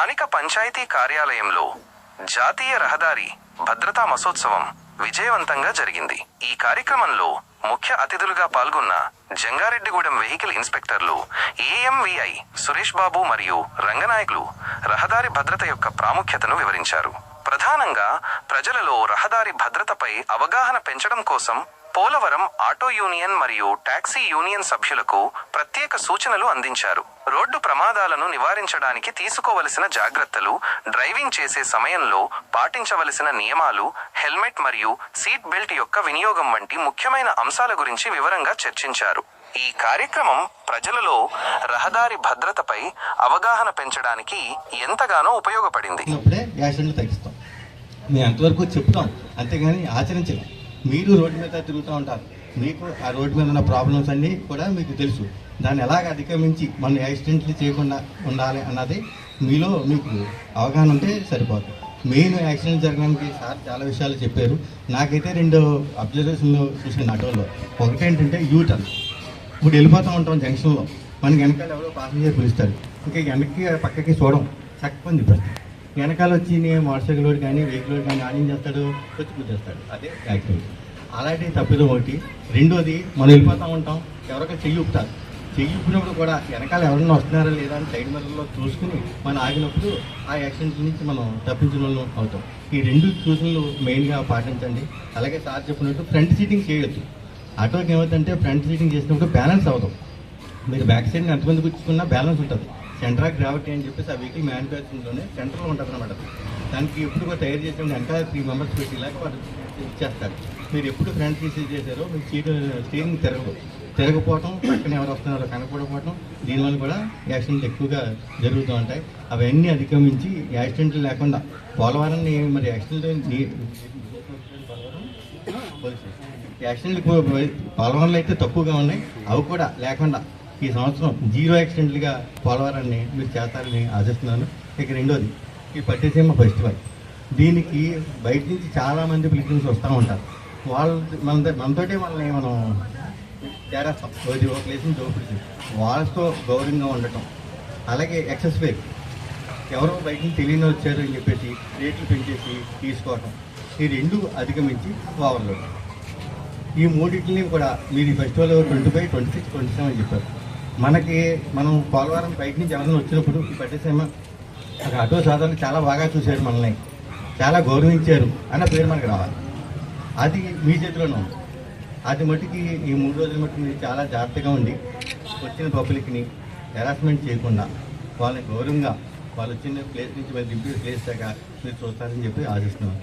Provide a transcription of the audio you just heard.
స్థానిక పంచాయతీ కార్యాలయంలో జాతీయ రహదారి భద్రతా మసోత్సవం విజయవంతంగా జరిగింది. ఈ కార్యక్రమంలో ముఖ్య అతిథులుగా పాల్గొన్న Jangareddygudem vehicle ఇన్స్పెక్టర్లు A M V I Suresh Babu మరియు రంగనాయకులు రహదారి భద్రత యొక్క ప్రాముఖ్యతను వివరించారు. ప్రధానంగా ప్రజలలో రహదారి భద్రతపై అవగాహన పెంచడం కోసం పోలవరం ఆటో యూనియన్ మరియు టాక్సీ యూనియన్ సభ్యులకు ప్రత్యేక సూచనలు అందించారు. రోడ్డు ప్రమాదాలను నివారించడానికి తీసుకోవలసిన జాగ్రత్తలు డ్రైవింగ్ చేసే సమయంలో పాటించవలసిన నియమాలు హెల్మెట్ మరియు సీట్ బెల్ట్ యొక్క వినియోగం వంటి ముఖ్యమైన అంశాల గురించి వివరంగా చర్చించారు. ఈ కార్యక్రమం ప్రజలలో రహదారి భద్రతపై అవగాహన పెంచడానికి ఎంతగానో ఉపయోగపడింది. మేము అంతవరకు చెప్తాం అంతేగాని ఆచరించలేం. మీరు రోడ్డు మీద తిరుగుతూ ఉంటారు. మీకు ఆ రోడ్డు మీద ఉన్న ప్రాబ్లమ్స్ అన్నీ కూడా మీకు తెలుసు. దాన్ని ఎలాగ అధిగమించి మనం యాక్సిడెంట్లు చేయకుండా ఉండాలి అన్నది మీలో మీకు అవగాహన ఉంటే సరిపోతుంది మెయిన్ యాక్సిడెంట్ జరగడానికి సార్ చాలా విషయాలు చెప్పారు. నాకైతే రెండు అబ్జర్వేషన్లు చూసిన ఆటోలో. ఒకటి ఏంటంటే యూ టర్న్ ఇప్పుడు వెళ్ళిపోతూ ఉంటాం జంక్షన్లో. మనకి వెనకాల ఎవరో పాసింజర్ పిలుస్తారు. ఇంకా వెనక్కి పక్కకి చూడం. చక్కని తిప్పేస్తాం వెనకాల వచ్చి నేను మోటార్ సైకిల్ కానీ వెహికల్ వాడు కానీ ఆన్ చేస్తాడు వచ్చి కూర్చేస్తాడు. అదే యాక్సిడెంట్. అలాంటి తప్పిదం ఒకటి. రెండోది మనం వెళ్ళిపోతూ ఉంటాం. ఎవరికో చెయ్యి ఊపుతారు. చెయ్యి ఊపినప్పుడు కూడా వెనకాల ఎవరైనా వస్తున్నారా లేదా అని సైడ్ మిర్రర్లో చూసుకుని మనం ఆగినప్పుడు ఆ యాక్సిడెంట్ నుంచి మనం తప్పించిన వాళ్ళు అవుతాం. ఈ రెండు సూచనలు మెయిన్గా పాటించండి. అలాగే సార్ చెప్పినట్టు ఫ్రంట్ సీటింగ్ చేయొచ్చు. ఆటోకి ఏమవుతుందంటే ఫ్రంట్ సీటింగ్ చేసినప్పుడు బ్యాలెన్స్ అవుతాం మీరు బ్యాక్ సైడ్ ఎంతమంది కూర్చుకున్నా బ్యాలెన్స్ ఉంటుంది. సెంటర్ ఆఫ్ గ్రావిటీ అని చెప్పేసి ఆ వెహికల్ మ్యానుఫ్యాక్చరింగ్లోనే సెంటర్లో ఉంటుంది అనమాట దానికి ఎప్పుడు కూడా తయారు చేసిన వెనక త్రీ మెంబర్స్ పెట్టేలాగా వాళ్ళు ఇచ్చేస్తారు. మీరు ఎప్పుడు ఫ్రంట్ తీసి చేశారో మీకు సీట్ స్టీరింగ్ తిరగదు. తిరగపోవటం పక్కన ఎవరు వస్తున్నారో కనపడకపోవటం దీనివల్ల కూడా యాక్సిడెంట్లు ఎక్కువగా జరుగుతూ ఉంటాయి. అవన్నీ అధిగమించి యాక్సిడెంట్లు లేకుండా పోలవరాన్ని మరి యాక్సిడెంట్ యాక్సిడెంట్లు పోలవరంలో అయితే తక్కువగా ఉన్నాయి. అవి కూడా లేకుండా ఈ సంవత్సరం జీరో యాక్సిడెంట్లుగా పోలవరాన్ని మీరు చేస్తారని ఆశిస్తున్నాను. ఇక రెండోది ఈ పట్టిసీమ ఫెస్టివల్. దీనికి బయట నుంచి చాలామంది పిలిచి వస్తూ ఉంటారు. వాళ్ళు మన మనతోటే మనల్ని మనం చేరేస్తాం. రోజు ఒక ప్లేస్ నుంచి ఒక వాళ్ళతో గౌరవంగా ఉండటం. అలాగే ఎక్సెస్ వే ఎవరో బయట నుంచి తెలియని వచ్చారు అని చెప్పేసి రేట్లు పెంచేసి తీసుకోవటం. ఈ రెండు అధిగమించి ఓవర్లోడ్ ఈ మూడింటిని కూడా మీరు ఈ festival twenty five twenty six twenty seven చెప్పారు. మనకి మనం పోలవరం బయట నుంచి ఎవరైనా వచ్చినప్పుడు ఈ అక్కడ ఆటో సాధారణ చాలా బాగా చూశారు మనల్ని. చాలా గౌరవించారు అన్న పేరు మనకు రావాలి. అది మీ చేతిలోనే ఉంది. అది మట్టుకి ఈ మూడు రోజుల మట్టుకు మీరు చాలా జాగ్రత్తగా ఉండి వచ్చిన పబ్లిక్ని హెరాస్మెంట్ చేయకుండా వాళ్ళని గౌరవంగా వాళ్ళు వచ్చిన ప్లేస్ నుంచి మళ్ళీ దింపి ప్లేస్ దాకా మీరు చూస్తారని చెప్పి ఆశిస్తున్నాను